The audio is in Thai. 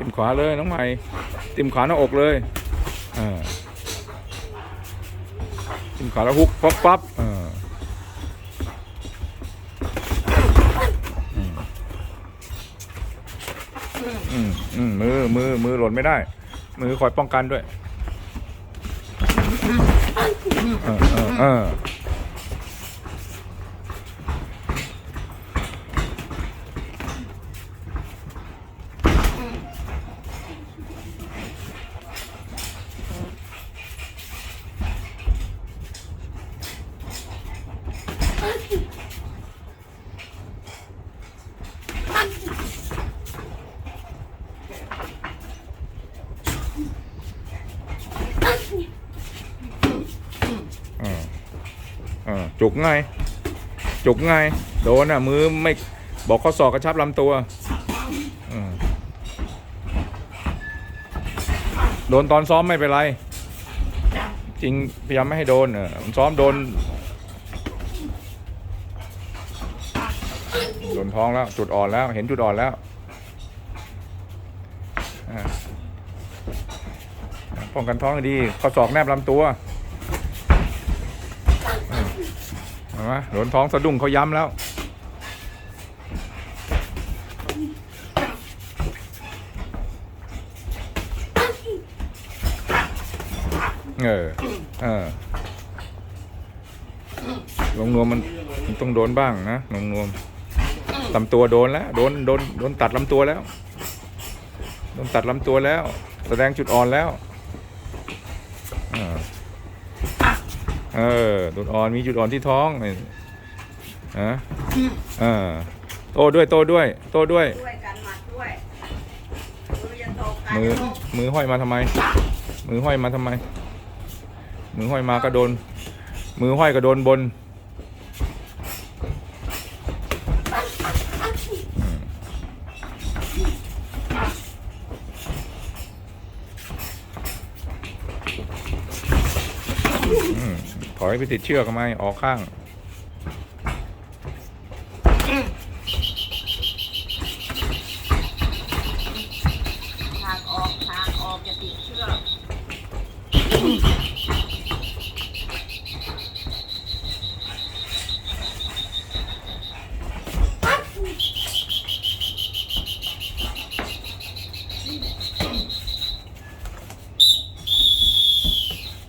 จิ้มขวาเลยน้องใหม่จิ้มขวาหน้าอกเลยอ่าจิ้มขวาแล้วฮุกปั๊บปั๊บอ่าอืมอืมอืมมือมือมือหล่นไม่ได้ มือคอยป้องกันด้วยเออเออเออ จุกไงจุกไงโดนอะ มือไม่บอกข้อศอกกระชับลำตัวโดนตอนซ้อมไม่เป็นไร จริงพยายามไม่ให้โดนเออซ้อมโดน โดนท้องแล้ว จุดอ่อนแล้ว เห็นจุดอ่อนแล้วป้องกันท้องดีข้อศอกแนบลำตัว เห็นไหมโดนท้องสะดุ้งเขาย้ำแล้ว เออ เออลงนวมมันมันต้องโดนบ้างนะลงนวมลำตัวโดนแล้ว โดน โดน โดนตัดลำตัวแล้ว โดนตัดลำตัวแล้ว แสดงจุดอ่อนแล้วเออ เออจุดอ่อนมีจุดอ่อนที่ท้องนี่ฮะเออโตด้วยโตด้วย โตด้วย ด้วยกันหมัดด้วยมือจะตกกันมือลูกมือห้อยมาทำไม มือห้อยมาทำไม มือห้อยมาก็โดน มือห้อยก็โดนบน ถอยไปติดเชือกทำไมออกข้างออกทางออกจะติดเชือก